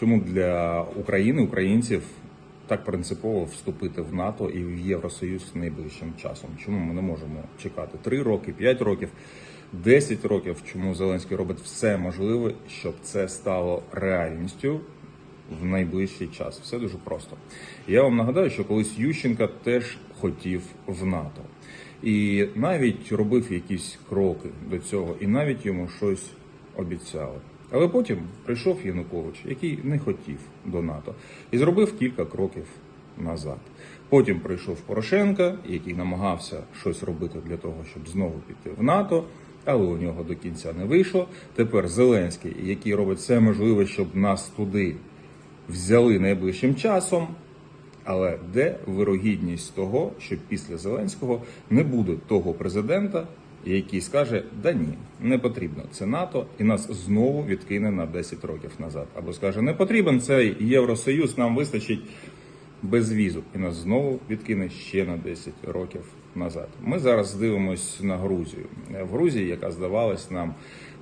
Чому для України, українців так принципово вступити в НАТО і в Євросоюз найближчим часом? Чому ми не можемо чекати 3 роки, 5 років, 10 років? Чому Зеленський робить все можливе, щоб це стало реальністю в найближчий час? Все дуже просто. Я вам нагадаю, що колись Ющенка теж хотів в НАТО. І навіть робив якісь кроки до цього, і навіть йому щось обіцяли. Але потім прийшов Янукович, який не хотів до НАТО, і зробив кілька кроків назад. Потім прийшов Порошенко, який намагався щось робити для того, щоб знову піти в НАТО, але у нього до кінця не вийшло. Тепер Зеленський, який робить все можливе, щоб нас туди взяли найближчим часом. Але де вирогідність того, що після Зеленського не буде того президента, який скаже: да ні, не потрібно це НАТО, і нас знову відкине на 10 років назад, або скаже, не потрібен цей Євросоюз, нам вистачить без візу, і нас знову відкине ще на 10 років назад. Ми зараз дивимось на Грузію. В Грузії, яка здавалась нам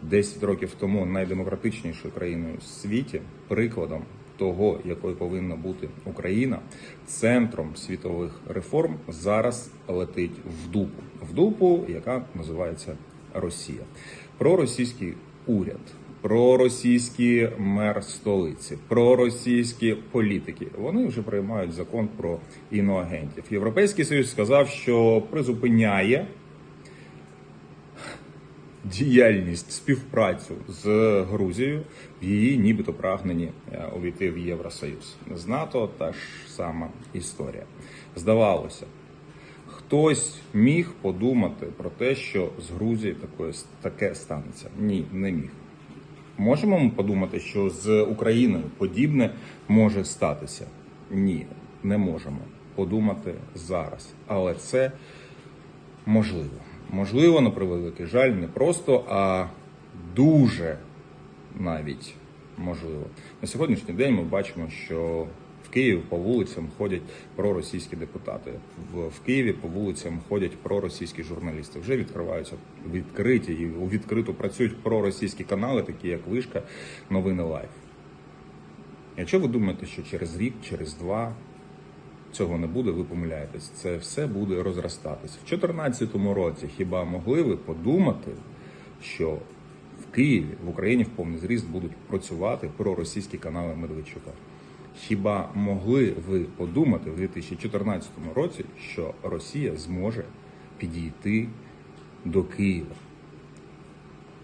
10 років тому найдемократичнішою країною в світі, прикладом того, якою повинна бути Україна, центром світових реформ зараз летить в дупу, в дупу, яка називається Росія. Проросійський уряд, проросійський мер столиці, проросійські політики. Вони вже приймають закон про іноагентів. Європейський союз сказав, що призупиняє діяльність співпрацю з Грузією в її нібито прагненні е, увійти в Євросоюз. З НАТО та ж сама історія. Здавалося, хтось міг подумати про те, що з Грузією такое, таке станеться. Ні, не міг. Можемо ми подумати, що з Україною подібне може статися? Ні, не можемо подумати зараз. Але це можливо. Можливо, на превеликий жаль, не просто, а дуже навіть можливо. На сьогоднішній день ми бачимо, що в Києві по вулицям ходять проросійські депутати. В, Києві по вулицям ходять проросійські журналісти. Вже відкриваються відкриті і у відкрито працюють проросійські канали, такі як Вишка, Новини Лайф. Якщо ви думаєте, що через рік, через два цього не буде, ви помиляєтесь. Це все буде розростатись. В 2014 році хіба могли ви подумати, що в Києві, в Україні в повний зріст будуть працювати проросійські канали Медведчука? Хіба могли ви подумати в 2014 році, що Росія зможе підійти до Києва?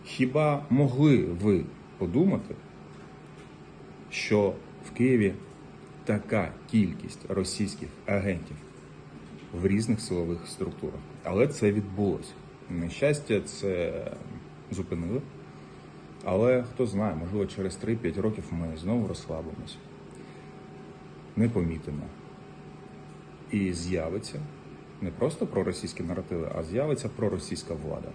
Хіба могли ви подумати, що в Києві така кількість російських агентів в різних силових структурах. Але це відбулося. Нещастя, це зупинили. Але хто знає, можливо, через 3-5 років ми знову розслабимося, не помітимо. І з'явиться не просто проросійські наративи, а з'явиться проросійська влада.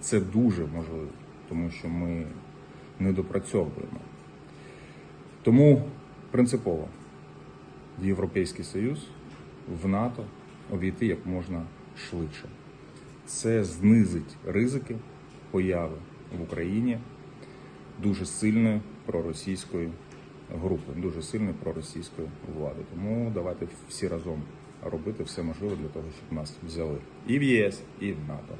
Це дуже можливо, тому що ми не допрацьовуємо. Тому принципово в Європейський Союз, в НАТО увійти як можна швидше. Це знизить ризики появи в Україні дуже сильної проросійської групи, дуже сильної проросійської влади. Тому давайте всі разом робити все можливе для того, щоб нас взяли і в ЄС, і в НАТО.